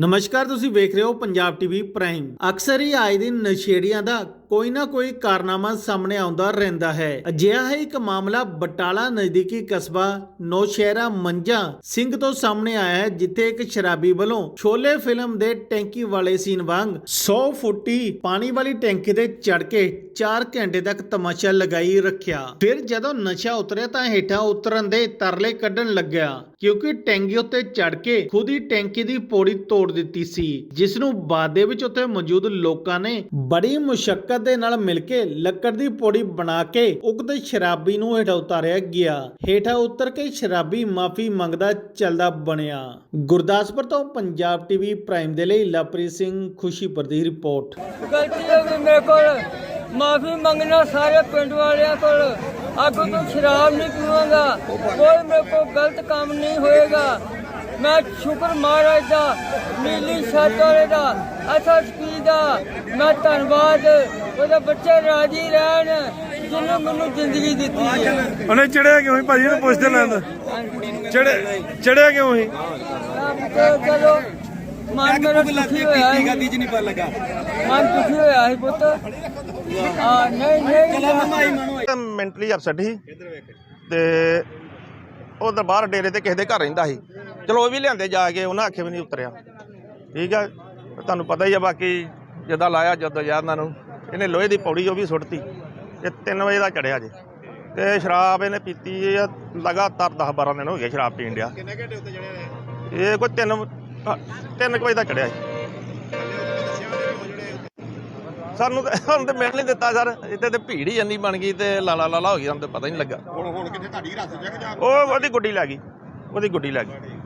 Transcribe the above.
ਨਮਸਕਾਰ ਤੁਸੀਂ ਵੇਖ ਰਹੇ ਹੋ ਪੰਜਾਬ ਟੀਵੀ ਪ੍ਰਾਈਮ। ਅਕਸਰ ਹੀ ਆਏ ਦਿਨ ਨਸ਼ੇੜੀਆਂ ਦਾ ਕੋਈ ਨਾ ਕੋਈ ਕਾਰਨਾਮਾ ਸਾਹਮਣੇ ਆਉਂਦਾ ਰਹਿੰਦਾ ਹੈ। ਅਜਿਹਾ ਹੀ ਇੱਕ ਮਾਮਲਾ ਬਟਾਲਾ ਨਜ਼ਦੀਕੀ ਕਸਬਾ ਨੌਸ਼ਹਿਰਾ ਮੰਜਾ ਸਿੰਘ ਤੋਂ ਸਾਹਮਣੇ ਆਇਆ ਹੈ, ਜਿੱਥੇ ਇੱਕ ਸ਼ਰਾਬੀ ਵੱਲੋਂ ਛੋਲੇ ਫਿਲਮ ਦੇ ਟੈਂਕੀ ਵਾਲੇ ਸੀਨ ਵਾਂਗ 100 ਫੁੱਟੀ ਪਾਣੀ ਵਾਲੀ ਟੈਂਕੀ ਤੇ ਚੜ ਕੇ 4 ਘੰਟੇ ਤੱਕ ਤਮਾਸ਼ਾ ਲਗਾਈ ਰੱਖਿਆ। ਫਿਰ ਜਦੋਂ ਨਸ਼ਾ ਉਤਰਿਆ ਤਾਂ ਹੇਠਾਂ ਉਤਰਨ ਦੇ ਤਰਲੇ ਕੱਢਣ ਲੱਗਿਆ, ਕਿਉਂਕਿ ਟੈਂਕੀ ਉੱਤੇ ਚੜ ਕੇ ਖੁਦ ਹੀ ਟੈਂਕੀ ਦੀ ਪੌੜੀ ਤੋੜ ਦਿੱਤੀ ਸੀ ਜਿਸ ਨੂੰ ਬਾਅਦ ਦੇ ਵਿੱਚ ਉੱਥੇ ਮੌਜੂਦ ਲੋਕਾਂ ਨੇ ਬੜੀ ਮੁਸ਼ਕਲ ਦੇ ਨਾਲ ਮਿਲ ਕੇ ਲੱਕੜ ਦੀ ਪੌੜੀ ਬਣਾ ਕੇ ਉਕਤ ਸ਼ਰਾਬੀ ਨੂੰ ਹੇਠਾਂ ਉਤਾਰਿਆ ਗਿਆ। ਹੇਠਾਂ ਉਤਰ ਕੇ ਸ਼ਰਾਬੀ ਮਾਫੀ ਮੰਗਦਾ ਚੱਲਦਾ ਬਣਿਆ। ਗੁਰਦਾਸਪੁਰ ਤੋਂ ਪੰਜਾਬ ਟੀਵੀ ਪ੍ਰਾਈਮ ਦੇ ਲਈ ਲਵਪ੍ਰੀਤ ਸਿੰਘ ਖੁਸ਼ੀਪੁਰ ਦੀ ਰਿਪੋਰਟ। ਗਲਤੀ ਹੋ ਗਈ ਮੇਰੇ ਕੋਲ। ਮਾਫੀ ਮੰਗਣਾ ਸਾਰੇ ਪਿੰਡ ਵਾਲਿਆਂ ਕੋਲ। ਅੱਗੋਂ ਤੋਂ ਸ਼ਰਾਬ ਨਹੀਂ ਪੀਵਾਂਗਾ। ਕੋਈ ਮੇਰੇ ਕੋਲ ਗਲਤ ਕੰਮ ਨਹੀਂ ਹੋਏਗਾ। ਮੈਂ ਸ਼ੁਕਰ ਮਹਾਰਾਜ ਦਾ, ਨੀਲੀ ਛੱਤ ਵਾਲੇ ਦਾ, ਅਸਲ ਕੀ ਦਾ। ਮੈਂ ਧੰਨਵਾਦ। ਉਹਦੇ ਬੱਚੇ ਰਾਜੀ ਰਹਿਣ ਜਿਹਨੇ ਮੈਨੂੰ ਜ਼ਿੰਦਗੀ ਦਿੱਤੀ ਹੈ। ਉਹਨੇ ਚੜਿਆ ਕਿਉਂ ਸੀ ਭਾਜੀ? ਇਹਨੂੰ ਪੁੱਛਦੇ ਲੈਂਦਾ ਚੜੇ ਚੜਿਆ ਕਿਉਂ ਸੀ? ਤੇ ਚਲੋ ਮਨ ਮੇਰਾ ਦੁਖੀ ਹੋਇਆ ਸੀ। ਗੱਡੀ 'ਚ ਨਹੀਂ ਪਤਾ ਲੱਗਾ। ਮਨ ਦੁਖੀ ਹੋਇਆ ਸੀ ਪੁੱਤ। ਆ ਨਹੀਂ ਨਹੀਂ ਮੈਂਟਲੀ ਅਪਸੈਟ ਸੀ। ਤੇ ਉਹ ਦਰਬਾਰ ਡੇਰੇ ਤੇ ਕਿਸੇ ਦੇ ਘਰ ਰਹਿੰਦਾ ਸੀ। ਚਲੋ ਉਹ ਵੀ ਲਿਆਂਦੇ ਜਾ ਕੇ ਉਹਨਾਂ ਆਖੇ ਵੀ ਨਹੀਂ ਉਤਰਿਆ। ਠੀਕ ਆ। ਤੁਹਾਨੂੰ ਪਤਾ ਹੀ ਆ ਬਾਕੀ ਜਦਾਂ ਲਾਇਆ ਜਦੋਂ ਯਾਰ ਇਹਨਾਂ ਨੂੰ ਇਹਨੇ ਲੋਹੇ ਦੀ ਪੌੜੀ ਉਹ ਵੀ ਸੁੱਟਤੀ ਇਹ 3 ਵਜੇ ਦਾ ਚੜਿਆ ਜੇ। ਤੇ ਸ਼ਰਾਬ ਇਹਨੇ ਪੀਤੀ ਆ ਲਗਾਤਾਰ 10 12 ਦਿਨ ਹੋ ਗਏ ਸ਼ਰਾਬ ਪੀਣ ਡਿਆ। ਕਿੰਨੇ ਘੰਟੇ ਉੱਤੇ ਚੜਿਆ ਇਹ? ਕੋਈ 3 3 ਵਜੇ ਦਾ ਚੜਿਆ ਸੀ ਸਾਨੂੰ ਤਾਂ ਸਾਨੂੰ ਤੇ ਮਿਲ ਨਹੀਂ ਦਿੱਤਾ ਸਰ। ਇੱਥੇ ਤੇ ਭੀੜ ਹੀ ਇੰਨੀ ਬਣ ਗਈ ਤੇ ਲਾਲਾ ਲਾਲਾ ਹੋ ਗਈ ਸਾਨੂੰ ਤੇ ਪਤਾ ਹੀ ਨਹੀਂ ਲੱਗਾ। ਹੁਣ ਹੁਣ ਕਿੱਥੇ ਤੁਹਾਡੀ ਰਸ ਜਗ ਜਾ ਉਹ ਉਹਦੀ ਗੁੱਡੀ ਲੈ ਗਈ। ਉਹਦੀ ਗੁੱਡੀ ਲੈ ਗਈ।